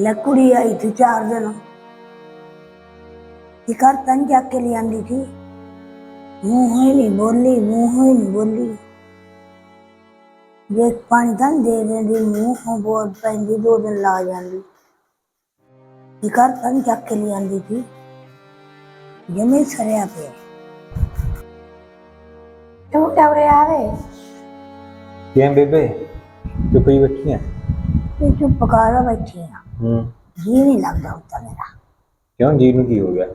ਲੈ ਕੁੜੀ ਆਈ ਸੀ ਚਾਰ ਦਿਨ। ਇਹ ਘਰ ਤਾਂ ਜਾ ਕੇ ਲਿਆਂਦੀ ਸੀ? ਮੂੰਹ ਹੀ ਨਹੀਂ ਬੋਲੀ ਮੂੰਹ ਹੀ ਨਹੀਂ ਬੋਲੀ। ਜੇ ਪਾਣੀ ਤਾਂ ਦੇ ਦਿੰਦੀ ਮੂੰਹ ਬੋਲ ਪੈਂਦੀ ਦੋ ਦਿਨ ਲਾ ਜਾਂਦੀ। ਇਹ ਘਰ ਤਾਂ ਜਾ ਕੇ ਲਿਆਂਦੀ ਸੀ? ਜਮੇ ਸਰਿਆ ਪਿਆ। ਤੂੰ ਟਵਰੇ ਆਵੇ ਕਿਵੇਂ ਬੇਬੇ? ਚੁੱਪ ਹੀ ਬੈਠੀ ਆ। ਤੇ ਚੁੱਪ ਕਰ ਬੈਠੀ ਆ। ਹੂੰ। ਜੀ ਨਹੀਂ ਲੱਗਦਾ ਉੱਤਾ ਮੇਰਾ। ਕਿਉਂ ਜੀ ਨੂੰ ਕੀ ਹੋ ਗਿਆ?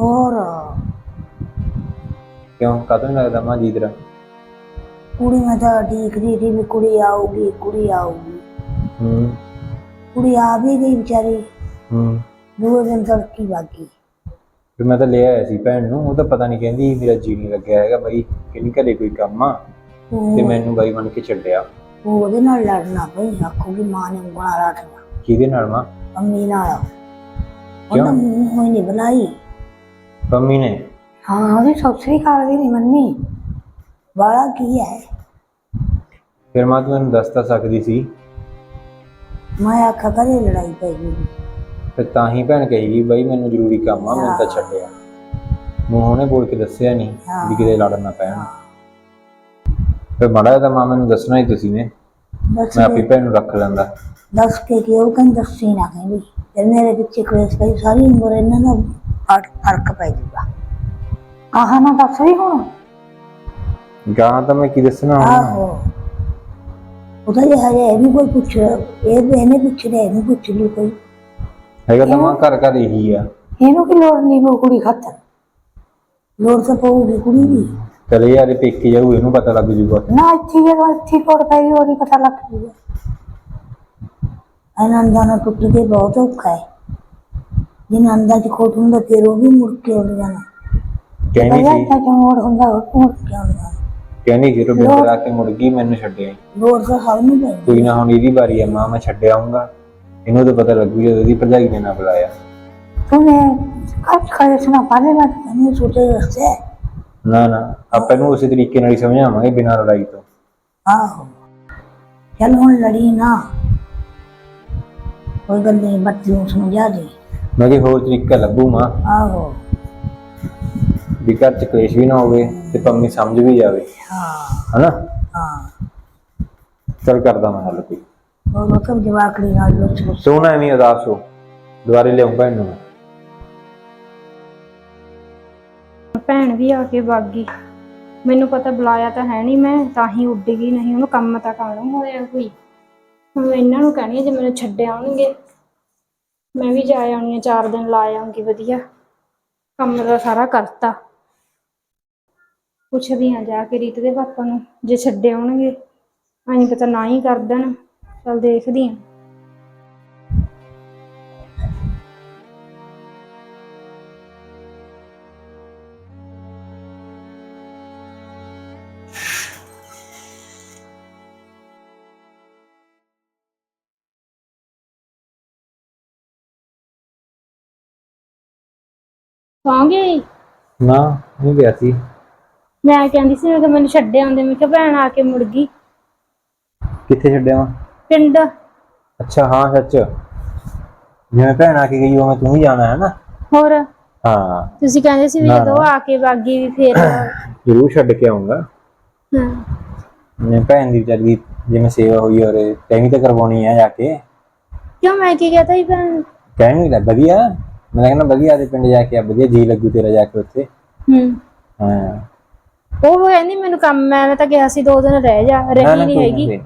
ਹੋਰ। ਕਿਉਂ? ਕਦੋਂ ਲੱਗਦਾ ਮਾਂ ਜੀ ਤੇਰਾ ਕੁੜੀ ਮੈਂ ਤਾਂ ਦੇਖਦੀ ਸੀ ਵੀ ਕੁੜੀ ਆਊਗੀ ਕੁੜੀ ਆਊਗੀ। ਹੂੰ। ਕੁੜੀ ਆ ਵੀ ਗਈ ਵਿਚਾਰੀ। ਹੂੰ। ਦੋ ਦਿਨ ਤੜਕੀ ਬਾਗੀ। ਫਿਰ ਮੈਂ ਤਾਂ ਲੈ ਆਇਆ ਸੀ ਭੈਣ ਨੂੰ ਉਹ ਤਾਂ ਪਤਾ ਨਹੀਂ ਕਹਿੰਦੀ ਮੇਰਾ ਜੀ ਨਹੀਂ ਲੱਗਿਆ ਹੈਗਾ ਬਾਈ ਕਿੰਨੀ ਘਰੇ ਕੋਈ ਕੰਮ ਆ। ਤੇ ਮੈਨੂੰ ਬਾਈ ਬਣ ਕੇ ਛੱਡਿਆ। ਉਹ ਉਹਦੇ ਨਾਲ ਲੜਨਾ ਪਈ ਆਖੂਗੀ ਮਾਂ ਨੇ ਉਂਗਲਾਂ ਰੱਖਣਾ ਕਿਹਦੇ ਨਾਲ ਮਾਂ? ਅੰਮੀ ਨਾਲ। ਕਿਉਂ? ਉਹਦਾ ਮੂੰਹ ਹੋਈ ਨਹੀਂ ਬਣਾਈ ਪੰਮੀ ਨੇ? ਹਾਂ ਉਹਦੀ ਸੌਸਰੀ ਕਾਲ ਵੀ ਨਹੀਂ ਮੰਨੀ। ਬਾਲਾ ਕੀ ਹੈ? ਫਿਰ ਮਾਂ ਤੂੰ ਮੈਨੂੰ ਦੱਸ ਤਾਂ ਸਕਦੀ ਸੀ। ਮੈਂ ਆਖਾ ਕਰੇ ਲੜਾਈ ਪੈ ਗਈ ਫਿਰ ਤਾਂ ਹੀ ਭੈਣ ਕਹੇਗੀ ਬਾਈ ਮੈਨੂੰ ਜ਼ਰੂਰੀ ਕੰਮ ਆ ਮੈਨੂੰ ਤਾਂ ਛੱਡਿਆ। ਮੂੰਹੋਂ ਨੇ ਬੋਲ ਕੇ ਦੱਸਿਆ ਨਹੀਂ ਵੀ ਕਿਤੇ ਲੜਨ ਨਾ ਪੈਣ। ਫਿਰ ਮਾੜਾ ਤਾਂ ਮਾਂ ਮੈਨੂੰ ਦੱਸਣਾ ਹੀ ਤੁਸੀਂ ਨੇ। ਦੱਸ ਮੈਂ ਆਪਣੀ ਭੈਣ ਨੂੰ ਰੱਖ ਲੈਂਦਾ। ਦੱਸ ਕੇ ਕਿ ਉਹ ਕਹਿੰਦੀ ਦੱਸੀ ਨਾ ਕਹਿੰਦੀ ਤੇ ਮੇਰੇ ਪਿੱਛੇ ਕਲੇਸ਼ ਪਈ ਸਾਰੀ ਉਮਰ ਇਹਨਾਂ ਦਾ ਫ਼ਰਕ ਫ਼ਰਕ ਪੈ ਜੂਗਾ। ਆਹ ਨਾ ਦੱਸ ਵੀ ਹੁਣ। ਗਾਂ ਤਾਂ ਮੈਂ ਕੀ ਦੱਸਣਾ ਹੁਣ? ਆਹੋ। ਉਹਦਾ ਇਹ ਵੀ ਕੋਈ ਪੁੱਛ ਇਹ ਇਹਨੇ ਪੁੱਛ ਲਿਆ ਇਹਨੂੰ ਪੁੱਛ ਲਈ ਕੋਈ। ਹੈਗਾ ਤਾਂ ਮਾਂ ਘਰ ਘਰ ਇਹੀ ਆ। ਇਹਨੂੰ ਕੀ ਲੋੜ ਨਹੀਂ ਉਹ ਕੁੜੀ ਖਾਤਰ ਲੋੜ ਤਾਂ ਪਊਗੀ ਕੁੜੀ ਦੀ। ਚਲੇ ਯਾਰ ਇਹ ਪੇਕੇ ਜਾਊ ਇਹਨੂੰ ਪਤਾ ਲੱਗ ਜੂਗਾ। ਨਾ ਇੱਥੇ ਜੇ ਇੱਥੇ ਕੋੜ ਪਈ ਉਹਦੀ ਪਤਾ ਲੱਗ ਜੂਗਾ। ਆਨੰਦਾਂ ਨਾਲ ਟੁੱਟ ਕੇ ਬਹੁਤ ਔਖਾ ਹੈ। ਜੇ ਆਨੰਦਾਂ ਚ ਖੋਟ ਹੁੰਦਾ ਫਿਰ ਉਹ ਵੀ ਮੁੜ ਕੇ ਉੱਡ ਜਾਣਾ ਕਹਿਣੀ ਸੀ ਤਾਂ ਕਿ ਮੋੜ ਹੁੰਦਾ ਉਹ ਮੁੜ ਕੇ ਆਉਣ ਜਾਣਾ ਕਹਿਣੀ ਸੀ ਰੁਬਿੰਦਰ ਆ ਕੇ ਮੁੜ ਗਈ ਮੈਨੂੰ ਛੱਡਿਆ ਈ। ਲੋੜ ਤਾਂ ਸਭ ਨੂੰ ਪੈਂਦੀ ਕੋਈ ਨਾ ਹੁਣ ਇਹਦੀ ਵਾਰੀ ਆ ਮਾਂ ਮੈਂ ਛੱਡ ਆਉਂਗਾ। ਇਹਨੂੰ ਤਾਂ ਪਤਾ ਲੱਗੂ ਜਦੋਂ ਇਹਦੀ ਭਰਜਾਈ ਨੇ ਨਾ ਬੁਲਾਇਆ। ਤੂਨੇ ਕੱਟ ਕਰੇ ਸੁਣਾ ਪਾਲੇ ਮੈਂ ਤੈਨੂੰ ਛੋਟੇ ਰਸਤੇ ਨਾ ਨਾ ਆਪਾਂ ਇਹਨੂੰ ਉਸੇ ਤਰੀਕੇ ਨਾਲ ਹੀ ਸਮਝਾਵਾਂਗੇ ਬਿਨਾਂ ਲੜਾਈ ਤੋਂ। ਆਹੋ। ਚੱਲ ਹੁਣ ਲੜੀ ਨਾ। ਕੋਈ ਗੱਲ ਨਹੀਂ ਬੱਤੀ ਨੂੰ ਸਮਝਾ ਦੇ। ਮੈਂ ਕਿ ਹੋਰ ਤਰੀਕਾ ਲੱਭੂ ਮਾਂ। ਆਹੋ। ਵੀ ਘਰ ਚ ਕਲੇਸ਼ ਵੀ ਨਾ ਹੋਵੇ ਤੇ ਪੰਮੀ ਸਮਝ ਵੀ ਜਾਵੇ। ਹਾਂ। ਹਨਾ? ਹਾਂ। ਚਲ ਕਰਦਾ ਮੈਂ ਹੱਲ ਕੋਈ। ਉਹ ਲੋਕਾਂ ਜਵਾਕੜੀ ਨਾਲ ਲੁੱਚ ਲੁੱਚ ਤੂੰ ਨਾ ਐਵੇਂ ਉਦਾਸ ਹੋ। ਦੁਬਾਰੇ ਲਿਆਉਂ ਭੈਣ ਨੂੰ ਮੈਂ। ਭੈਣ ਵੀ ਆ ਕੇ ਵਗ ਗਈ। ਮੈਨੂੰ ਪਤਾ ਬੁਲਾਇਆ ਤਾਂ ਹੈ ਨਹੀਂ ਮੈਂ ਤਾਂ ਹੀ ਉੱਡ ਗਈ ਨਹੀਂ ਉਹਨੂੰ ਕੰਮ ਤਾਂ ਕਾਹਨੂੰ ਹੋਇਆ ਕੋਈ। ਹੁਣ ਮੈਂ ਇਹਨਾਂ ਨੂੰ ਕਹਿਣੀ ਆ, ਜੇ ਮੈਨੂੰ ਛੱਡ ਆਉਣਗੇ, ਮੈਂ ਵੀ ਜਾ ਆਉਣੀ ਆ, ਚਾਰ ਦਿਨ ਲਾ ਆਉਂਗੀ, ਵਧੀਆ। ਕੰਮ ਦਾ ਸਾਰਾ ਕਰਤਾ। ਪੁੱਛਦੀ ਆ ਜਾ ਕੇ ਰੀਤ ਦੇ ਪਾਪਾ ਨੂੰ, ਜੇ ਛੱਡ ਆਉਣਗੇ ਐਂ ਪਤਾ ਨਾ ਹੀ ਕਰ ਦੇਣ। ਚਲ ਦੇਖਦੀ ਆ। ਸੌਂਗੇ? ਨਾ ਨਹੀਂ ਗਿਆ ਸੀ। ਮੈਂ ਕਹਿੰਦੀ ਸੀ ਮੈਂ ਕਿ ਮੈਨੂੰ ਛੱਡ ਆਉਂਦੇ ਮੈਂ ਕਿਹਾ ਭੈਣ ਆ ਕੇ ਮੁੜ ਗਈ। ਕਿੱਥੇ ਛੱਡਿਆ ਵਾ? ਪਿੰਡ। ਅੱਛਾ ਹਾਂ ਸੱਚ। ਜਿਵੇਂ ਭੈਣ ਆ ਕੇ ਗਈ ਉਵੇਂ ਤੂੰ ਵੀ ਜਾਣਾ ਹੈ ਨਾ? ਹੋਰ? ਹਾਂ। ਤੁਸੀਂ ਕਹਿੰਦੇ ਸੀ ਵੀ ਨਾ, ਜਦੋਂ ਆ ਕੇ ਬਾਗੀ ਵੀ ਫੇਰ ਜ਼ਰੂਰ ਛੱਡ ਕੇ ਆਉਂਗਾ ਹਾਂ। ਮੈਂ ਭੈਣ ਦੀ ਵਿਚਾਰੀ ਦੀ ਜਿਵੇਂ ਸੇਵਾ ਹੋਈ ਔਰ ਟੈਂਗੀ ਤਾਂ ਕਰਵਾਉਣੀ ਹੈ ਜਾ ਕੇ। ਕਿਉਂ ਮੈਂ ਕੀ ਕਹਤਾ ਸੀ ਭੈਣ? ਕਹਿਣੀ ਤਾਂ ਵਧੀਆ। ਮੈਂ ਕਹਿੰਦਾ ਵਧੀਆ ਦੇ ਪਿੰਡ ਜਾ ਕੇ ਆ ਵਧੀਆ ਜੀ ਲੱਗੂ ਤੇਰਾ ਜਾ ਕੇ ਉੱਥੇ। ਹੂੰ। ਹਾਂ। ਉਹ ਕਹਿੰਦੀ ਮੈਨੂੰ ਕੰਮ ਮੈਂ ਮੈਂ ਤਾਂ ਕਿਹਾ ਸੀ ਦੋ ਦਿਨ ਰਹਿ ਜਾ ਨਾ, ਰਹੀ ਨਹੀਂ ਕੋਈ ਨਾ ਹੈਗੀ।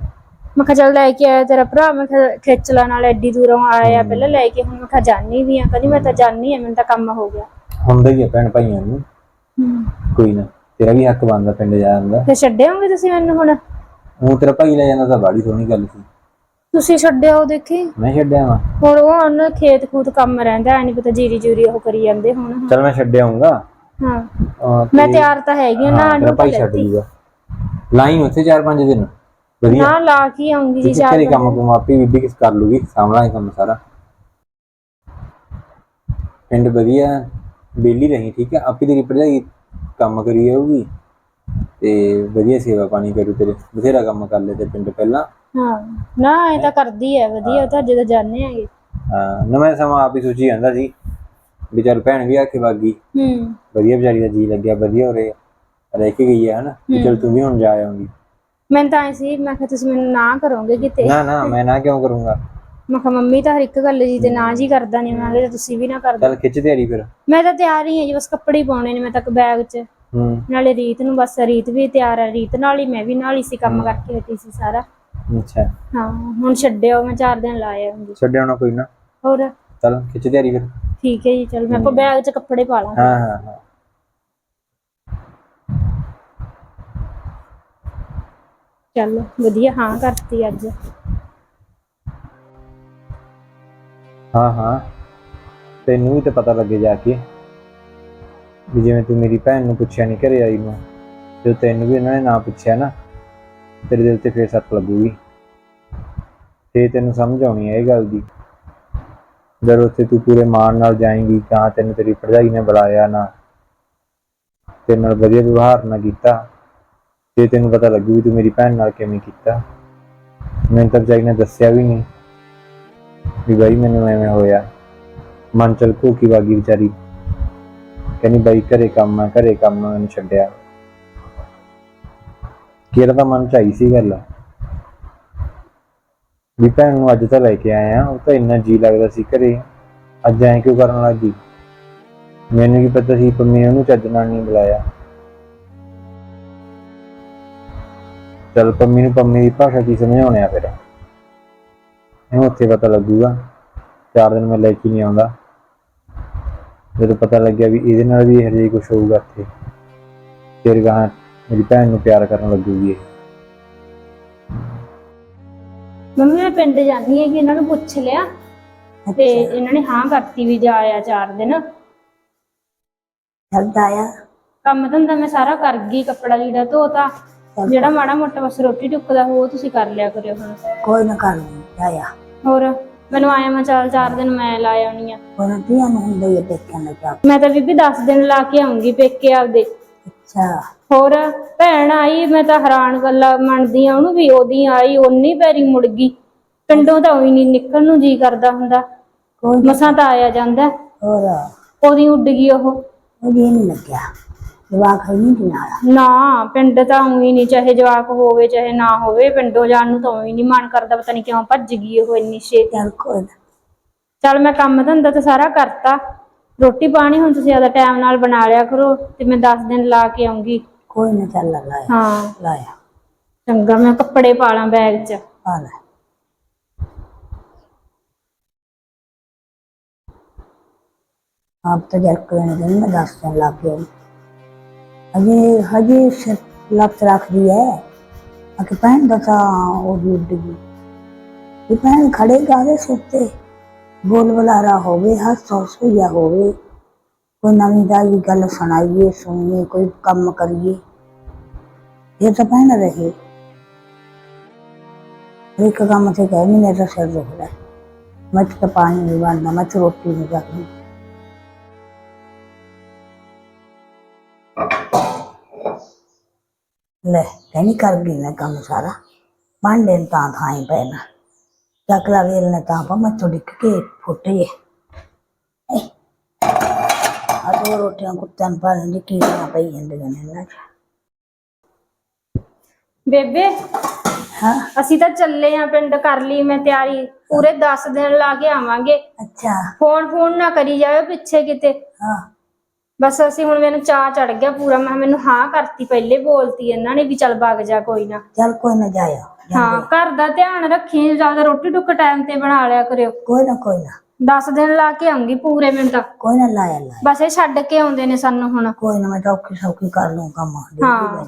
ਮੈਂ ਕਿਹਾ ਚੱਲ ਲੈ ਕੇ ਆਇਆ ਤੇਰਾ ਭਰਾ ਮੈਂ ਕਿਹਾ ਖਿੱਚ ਲਾ ਨਾਲ ਐਡੀ ਦੂਰੋਂ ਆਇਆ ਪਹਿਲਾਂ ਲੈ ਕੇ ਹੁਣ ਮੈਂ ਕਿਹਾ ਜਾਣੀ ਵੀ ਆ ਕਹਿੰਦੀ ਮੈਂ ਤਾਂ ਜਾਣੀ ਆ ਮੈਨੂੰ ਤਾਂ ਕੰਮ ਹੋ ਗਿਆ। ਹੁੰਦਾ ਹੀ ਹੈ ਭੈਣ ਭਾਈਆਂ ਨੂੰ। ਹੂੰ। ਕੋਈ ਨਾ ਤੇਰਾ ਵੀ ਹੱਕ ਬਣਦਾ ਪਿੰਡ ਜਾਣ ਦਾ। ਫੇਰ ਛੱਡਿਓਗੇ ਤੁਸੀਂ ਮੈਨੂੰ ਹੁਣ? ਉਹ ਤੇਰਾ ਭਾਈ ਲੈ ਜਾਂਦਾ ਤਾਂ ਬਾੜੀ ਸੋਹਣੀ ਗੱਲ ਸੀ। ਤੁਸੀਂ ਛੱਡਿਓ ਦੇਖੀ? ਮੈਂ ਛੱਡਿਆ ਵਾ। ਹੁਣ ਉਹ ਉਹਨਾਂ ਖੇਤ ਖੂਤ ਕੰਮ ਰਹਿੰਦਾ ਐ ਨਹੀਂ ਪਤਾ ਜੀਰੀ ਜੂਰੀ ਉਹ ਕਰੀ ਜਾਂਦੇ ਹੁਣ। ਚਲ ਮੈਂ ਛੱਡ ਆਉਂਗਾ ਹਾਂ। ਮੈਂ ਤਿਆਰ ਤਾਂ ਹੈਗੀ ਆ, ਨਾ ਹਾਂ, ਤੇਰਾ ਨੂੰ ਭਾਈ ਛੱਡ ਦੂਗਾ ਲਾਈ ਉੱਥੇ ਚਾਰ ਪੰਜ ਦਿਨ। ਵਧੀਆ। ਨਾ ਲਾ ਕੇ ਆਉਂਗੀ ਜੀ ਚਾਰ ਘਰੇ ਕੰਮ ਕੁਮ ਆਪੀ ਬੀਬੀ ਕਿਸ ਕਰ ਲੂਗੀ ਸਾਹਮਣਾ ਕੰਮ ਸਾਰਾ। ਪਿੰਡ ਵਧੀਆ ਬੇਲੀ ਰਹੀ ਠੀਕ ਹੈ ਆਪੀ ਤੇਰੀ ਭਰਜਾਈ ਕੰਮ ਕਰੀ ਜਾਊਗੀ। ਤੇ ਵਧੀਆ ਸੇਵਾ ਪਾਣੀ ਕਰੂ ਤੇਰੇ ਬਥੇਰਾ ਕੰਮ ਕਰ ਲੈ ਤੇ ਪਿੰਡ ਪਹਿਲਾਂ। ਹਾਂ ਨਾ ਇਹ ਤਾਂ ਕਰਦੀ ਐ ਵਧੀਆ ਉਹ ਤਾਂ ਜਦੋਂ ਜਾਣੇ ਆਗੇ ਹਾਂ ਨਾ ਮੈਂ ਸਮਾਂ ਆਪ ਹੀ ਸੋਚੀ ਜਾਂਦਾ ਸੀ ਵੀ ਚੱਲ ਭੈਣ ਵੀ ਆ ਕੇ ਬਾਗੀ ਹੂੰ। ਵਧੀਆ ਵਿਚਾਰੀ ਦਾ ਜੀ ਲੱਗਿਆ ਵਧੀਆ ਉਰੇ ਰਹਿ ਕੇ ਗਈ ਹੈ ਹਨਾ? ਵੀ ਚੱਲ ਤੂੰ ਵੀ ਹੁਣ ਜਾ ਆਉਂਗੀ। ਮੈਂ ਤਾਂ ਐ ਸੀ ਮੈਂ ਕਿਹਾ ਤੁਸੀਂ ਮੈਨੂੰ ਨਾ ਕਰੋਗੇ ਕਿਤੇ। ਨਾ ਨਾ ਮੈਂ ਨਾ ਕਿਉਂ ਕਰੂੰਗਾ? ਮੈਂ ਕਿਹਾ ਮੰਮੀ ਤਾਂ ਹਰ ਇੱਕ ਗੱਲ ਜੀ ਤੇ ਨਾ ਜੀ ਕਰਦਾ ਨਹੀਂ ਮੈਂ ਕਿਹਾ ਤੁਸੀਂ ਵੀ ਨਾ ਕਰਦੇ। ਚੱਲ ਖਿੱਚ ਤਿਆਰੀ ਫਿਰ। ਮੈਂ ਤਾਂ ਤਿਆਰ ਹੀ ਹਾਂ ਜੀ ਬਸ ਕੱਪੜੇ ਹੀ ਪਾਉਣੇ ਨੇ ਮੈਂ ਤਾਂ ਬੈਗ 'ਚ। ਹੂੰ ਨਾਲੇ ਰੀਤ ਨੂੰ ਬਸ ਰੀਤ ਵੀ ਤਿਆਰ ਹੈ ਰੀਤ ਨਾਲ ਹੀ ਮੈਂ ਵੀ ਨਾਲ ਹੀ ਸੀ ਕੰਮ ਕਰਕੇ ਹਟੀ ਸੀ ਸਾਰਾ। ਅੱਛਾ। ਹਾਂ ਹੁਣ ਛੱਡਿਓ ਮੈਂ ਚਾਰ ਦਿਨ ਲਾ ਆਉਂਗੀ ਛੱਡਿਆ ਹੋਣਾ ਕੋਈ ਨਾ। ਹੋਰ? ਚੱਲ ਖਿੱਚ ਤਿਆਰੀ ਫਿਰ। ਠੀਕ ਹੈ ਜੀ ਚਲ ਮੈਂ ਆਪਾਂ ਬੈਗ 'ਚ ਕੱਪੜੇ ਪਾ ਲਾਂ। ਹਾਂ ਹਾਂ ਹਾਂ। ਚੱਲ ਵਧੀਆ ਹਾਂ ਕਰਤੀ ਅੱਜ। ਹਾਂ ਹਾਂ। ਤੈਨੂੰ ਵੀ ਤਾਂ ਪਤਾ ਲੱਗੇ ਜਾ ਕੇ। ਵੀ ਜਿਵੇਂ ਤੂੰ ਮੇਰੀ ਭੈਣ ਨੂੰ ਪੁੱਛਿਆ ਨਹੀਂ ਘਰੇ ਆਈ ਨੂੰ ਜੋ ਤੈਨੂੰ ਵੀ ਇਹਨਾਂ ਨੇ ਨਾ ਪੁੱਛਿਆ ਨਾ, ਤੇਰੇ ਦਿਲ ਤੇ ਫੇਰ ਸੱਟ ਲੱਗੂਗੀ। ਤੇ ਤੈਨੂੰ ਸਮਝ ਆਉਣੀ ਹੈ ਇਹ ਗੱਲ ਦੀ। ਜਦ ਉੱਥੇ ਤੂੰ ਪੂਰੇ ਮਾਣ ਨਾਲ ਜਾਏਂਗੀ ਤਾਂ ਤੈਨੂੰ ਤੇਰੀ ਭਰਜਾਈ ਨੇ ਬੁਲਾਇਆ ਨਾ ਤੇਰੇ ਨਾਲ ਵਧੀਆ ਵਿਵਹਾਰ ਨਾ ਕੀਤਾ, ਤੇ ਤੈਨੂੰ ਪਤਾ ਲੱਗੂ ਵੀ ਤੂੰ ਮੇਰੀ ਭੈਣ ਨਾਲ ਕਿਵੇਂ ਕੀਤਾ। ਮੈਨੂੰ ਤਾਂ ਭਰਜਾਈ ਨੇ ਦੱਸਿਆ ਵੀ ਨਹੀਂ ਵੀ ਬਾਈ ਮੈਨੂੰ ਐਵੇਂ ਹੋਇਆ। ਮਨ ਚਲ ਭੂਕੀ ਵਾਗੀ ਵਿਚਾਰੀ। ਕਹਿੰਦੀ ਬਾਈ ਘਰੇ ਕੰਮ ਆ, ਘਰੇ ਕੰਮ ਆ ਮੈਨੂੰ ਛੱਡਿਆ। ਕਿਹੜਾ ਤਾਂ ਮਨ ਚ ਸੀ ਗੱਲ? ਵੀ ਭੈਣ ਨੂੰ ਅੱਜ ਤਾਂ ਲੈ ਕੇ ਆਏ ਆ, ਉਹ ਤਾਂ ਇੰਨਾ ਜੀ ਲੱਗਦਾ ਸੀ ਘਰੇ। ਅੱਜ ਐਂ ਕਿਉਂ ਕਰਨ ਲੱਗੀ ਮੈਨੂੰ ਕੀ ਪਤਾ ਸੀ ਪੰਮੀ ਨੇ ਉਹਨੂੰ ਚੱਜ ਨਾਲ ਨਹੀਂ ਬੁਲਾਇਆ। ਚਲ ਪੰਮੀ ਨੂੰ ਪੰਮੀ ਦੀ ਭਾਸ਼ਾ ਕੀ ਸਮਝਾਉਣੇ ਆ ਫਿਰ? ਇਹਨੂੰ ਉੱਥੇ ਪਤਾ ਲੱਗੂਗਾ। ਚਾਰ ਦਿਨ ਮੈਂ ਲੈ ਕੇ ਨਹੀਂ ਆਉਂਦਾ। ਜਦੋਂ ਪਤਾ ਲੱਗਿਆ ਵੀ ਇਹਦੇ ਨਾਲ ਵੀ ਇਹੋ ਜਿਹਾ ਕੁਝ ਹੋਊਗਾ ਇੱਥੇ ਫਿਰ ਗਾਹਾਂ ਮੇਰੀ ਭੈਣ ਨੂੰ ਪਿਆਰ ਕਰਨ ਲੱਗੂਗੀ ਇਹ। ਮੰਮੀ ਮੈਂ ਪਿੰਡ ਜਾਂਦੀ ਹੈਗੀ ਇਹਨਾਂ ਨੂੰ ਪੁੱਛ ਲਿਆ। ਤੇ ਇਹਨਾਂ ਨੇ ਹਾਂ ਕਰਤੀ ਵੀ ਜਾ ਆ ਚਾਰ ਦਿਨ। ਚੱਲਦਾ ਆ। ਕੰਮ ਧੰਦਾ ਮੈਂ ਸਾਰਾ ਕਰ ਗਈ ਕੱਪੜਾ ਲੀੜਾ ਧੋਤਾ। ਜਿਹੜਾ ਮਾੜਾ ਮੋਟਾ ਬਸ ਰੋਟੀ ਟੁੱਕਦਾ ਉਹ ਤੁਸੀਂ ਕਰ ਲਿਆ ਕਰਿਓ ਹੁਣ ਕੋਈ ਨਾ ਕਰ ਲਈ ਜਾਇਆ ਹੋਰ? ਮੈਨੂੰ ਆਇਆ ਮੈਂ ਚੱਲ ਚਾਰ ਦਿਨ ਮੈਂ ਲਾ ਆਉਣੀ ਆ। ਨਾ ਧੀਆਂ ਨੂੰ ਹੁੰਦਾ ਹੀ ਆ ਦੇਖਣ ਲੱਗਾ ਮੈਂ ਤਾਂ ਬੀਬੀ 10 ਦਿਨ ਲਾ ਕੇ ਆਉਂਗੀ ਪੇਕੇ ਆਪਦੇ। ਅੱਛਾ। ਹੋਰ ਭੈਣ ਆਈ ਮੈਂ ਤਾਂ ਹੈਰਾਨ ਗੱਲਾਂ ਮੰਨਦੀ ਆ ਉਹਨੂੰ ਵੀ ਉਹਦੀ ਆਈ ਓਨੀ ਪੈਰੀ ਮੁੜ ਗਈ। ਪਿੰਡੋਂ ਤਾਂ ਉਹੀ ਨਹੀਂ ਨਿਕਲਣ ਨੂੰ ਜੀ ਕਰਦਾ ਹੁੰਦਾ। ਕੋਈ ਮਸਾਂ ਤਾਂ ਆਇਆ ਜਾਂਦਾ। ਹੋਰ? ਉਹਦੀ ਉੱਡ ਗਈ ਉਹ। ਉਹਦੀ ਨਹੀਂ ਲੱਗਿਆ। ਜਵਾਕ ਹੈ ਨਹੀਂ ਨਾਲ। ਨਾ ਪਿੰਡ ਤਾਂ ਉਹੀ ਨਹੀਂ ਚਾਹੇ ਜਵਾਕ ਹੋਵੇ ਚਾਹੇ ਨਾ ਹੋਵੇ ਪਿੰਡੋਂ ਜਾਣ ਨੂੰ ਤਾਂ ਉਹੀ ਨਹੀਂ ਮਨ ਕਰਦਾ ਪਤਾ ਨਹੀਂ ਕਿਉਂ ਭੱਜ ਗਈ ਉਹ ਇੰਨੀ ਛੇਤੀ। ਚੱਲ ਕੋਈ ਨਾ। ਚੱਲ ਮੈਂ ਕੰਮ ਧੰਦਾ ਤਾਂ ਸਾਰਾ ਕਰਤਾ। ਰੋਟੀ ਪਾਣੀ ਹੁਣ ਤੁਸੀਂ ਆਦਾ ਟਾਈਮ ਨਾਲ ਬਣਾ ਲਿਆ ਕਰੋ ਤੇ ਮੈਂ 10 ਦਿਨ ਲਾ ਕੇ ਆਉਂਗੀ। ਕੋਈ ਨਾ ਚੱਲ ਲਾਇਆ। ਹਾਂ। ਲਾਇਆ। ਚੰਗਾ ਮੈਂ ਕੱਪੜੇ ਪਾ ਲਾਂ ਬੈਗ 'ਚ। ਆ ਲੈ। ਆਪ ਤਾਂ ਜਰ ਕੋਈ ਨਹੀਂ ਦਿਨ ਮੈਂ ਦਸ ਦਿਨ ਲਾ ਕੇ ਆਈ ਹਜੇ ਹਜੇ ਸ- ਲੱਤ ਰੱਖਦੀ ਹੈ। ਅਕੇ ਪੈਣ ਦਾ ਤਾਂ ਉਹ ਵੀ ਉੱਡ ਗਈ। ਇਹ ਪੈਣ ਖੜੇ ਗਾਵੇ ਬੋਲ ਬੁਲਾਰਾ ਹੋਵੇ, ਹੱਸ ਹੱਸ ਹੋਇਆ ਹੋਵੇ। ਕੋਈ ਨਵੀਂ ਤਾਜ਼ੀ ਗੱਲ ਸੁਣਾਈਏ, ਸੁਣੀਏ, ਕੋਈ ਕੰਮ ਕਰੀਏ। ਇਹ ਤਾਂ ਪੈਣ ਰਹੇ। ਇੱਕ ਕੰਮ ਤੇ ਕਹਿ ਨਹੀਂ ਮੇਰਾ ਸਿਰ ਦੁਖਦਾ। ਹੈ। ਮੈਂ ਤਾਂ ਪਾਣੀ ਨਹੀਂ ਬਣਦਾ, ਮੱਛ ਰੋਟੀ ਨਹੀਂ ਕਰਦੀ। ਲੈ ਕਹਿੰਦੀ ਕਰ ਗਈ ਮੈਂ ਕੰਮ ਸਾਰਾ। ਭਾਂਡੇ ਨੂੰ ਤਾਂ ਥਾਈ ਪੈਣਾ ਚੱਕਲਾ ਵੇਲ ਨੇ ਤਾਂ ਪਾ ਮੈਂ ਤੋਂ ਡਿੱਗ ਕੇ ਫੁੱਟੇ ਆ ਦੋ ਰੋਟੀਆਂ ਕੁੱਤਿਆਂ ਨੂੰ ਪਾ ਲੈਂਦੀ ਕੀੜੀਆਂ ਪਈ ਜਾਂਦੀਆਂ ਨੇ 'ਚ। ਬੇਬੇ ਹਾਂ? ਅਸੀਂ ਤਾਂ ਚੱਲੇ ਆ ਪਿੰਡ ਕਰ ਲਈ ਮੈਂ ਤਿਆਰੀ। ਪੂਰੇ 10 ਦਿਨ ਲਾ ਕੇ ਆਵਾਂਗੇ। ਅੱਛਾ। ਫੋਨ ਫੋਨ ਨਾ ਕਰੀ ਜਾਇਓ ਪਿੱਛੇ ਕਿਤੇ। ਹਾਂ। ਬਸ ਅਸੀਂ ਹੁਣ ਮੈਨੂੰ ਚਾਹ ਚੜ ਗਿਆ ਪੂਰਾ ਮੈਂ ਕਿਹਾ ਮੈਨੂੰ ਹਾਂ ਕਰਤੀ ਪਹਿਲੇ ਬੋਲਤੀ ਇਹਨਾਂ ਨੇ ਵੀ ਚੱਲ ਵਗ ਜਾ ਕੋਈ ਨਾ। ਚੱਲ ਕੋਈ ਨਾ ਜਾਇਆ ਹਾਂ ਘਰ ਦਾ ਧਿਆਨ ਰੱਖੀ ਜ਼ਿਆਦਾ ਰੋਟੀ ਟੁੱਕ ਟਾਈਮ ਤੇ ਬਣਾ ਲਿਆ ਕਰਿਓ। ਕੋਈ ਨਾ ਕੋਈ ਨਾ। 10 ਦਿਨ ਲਾ ਕੇ ਆਉਂਗੀ ਪੂਰੇ ਮਿੰਟ ਕੋਈ ਨਾ ਲਾਇਆ ਲਾਇਆ। ਬਸ ਇਹ ਛੱਡ ਕੇ ਆਉਂਦੇ ਨੇ ਸਾਨੂੰ ਹੁਣ। ਕੋਈ ਨਾ ਮੈਂ ਤਾਂ ਔਖੀ ਸੌਖੀ ਕਰ ਲੂੰ ਕੰਮ ਹਾਂ।